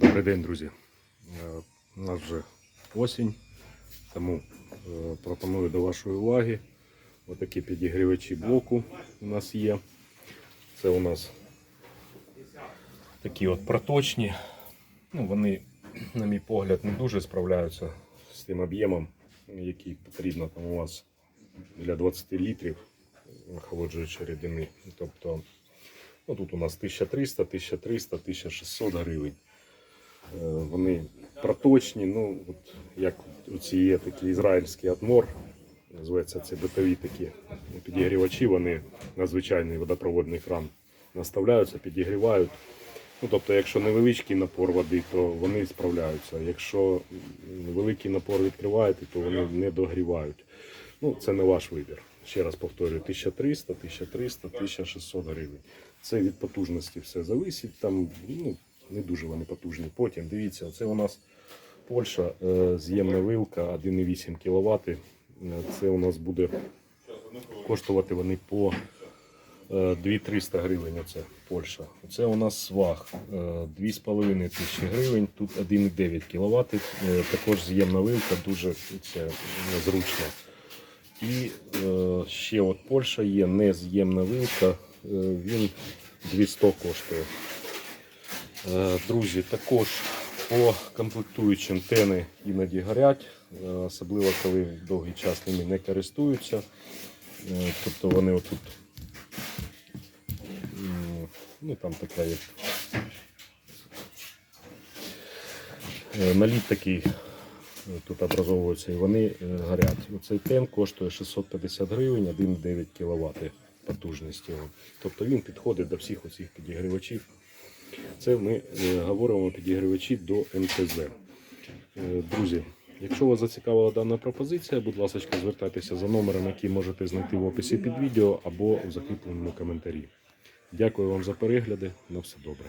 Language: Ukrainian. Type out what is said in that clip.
Добрий день, друзі. Е, У нас вже осінь, тому е, пропоную до вашої уваги отакі підігрівачі блоку у нас є. Це у нас такі от проточні. Ну, вони, на мій погляд, не дуже справляються з тим об'ємом, який потрібно там у вас для 20 літрів охолоджуючої рідини. Тобто, ну, тут у нас 1300, 1300, 1600 гривень. Е, Вони проточні, ну от як оці є такі ізраїльський адмор, називається це битові такі підігрівачі, вони на звичайний водопроводний кран наставляються, підігрівають. Ну, тобто, якщо невеличкий напор води, то вони справляються. Якщо великий напор відкриваєте, то вони не догрівають. Ну, це не ваш вибір. Ще раз повторюю, 1300, 1300, 1600 гривень. Це від потужності все зависить. Там ну, не дуже вони потужні. Потім дивіться, це у нас Польща, е, з'ємна вилка 1,8 кВт. Е, Це у нас буде коштувати вони по е, 2300 гривень. Оце Польща. Це у нас сваг е, 2,5 тисячі гривень. Тут 1,9 кВт. Е, Також з'ємна вилка, дуже це е, зручно. І е, ще от Польща є нез'ємна вилка. Е, він 200 коштує. Е, Друзі, також по комплектуючим тени іноді горять, е, особливо коли довгий час ними не користуються. Е, Тобто вони отут, ну там така як наліт такий тут образовується і вони горять. Оцей тен коштує 650 гривень, 1,9 кВт потужності. Тобто він підходить до всіх оцих підігрівачів. Це ми е, говоримо підігрівачі до МТЗ. Е, Друзі, якщо вас зацікавила дана пропозиція, будь ласка, звертайтеся за номером, який можете знайти в описі під відео або в закріпленому коментарі. Дякую вам за перегляди. На все добре.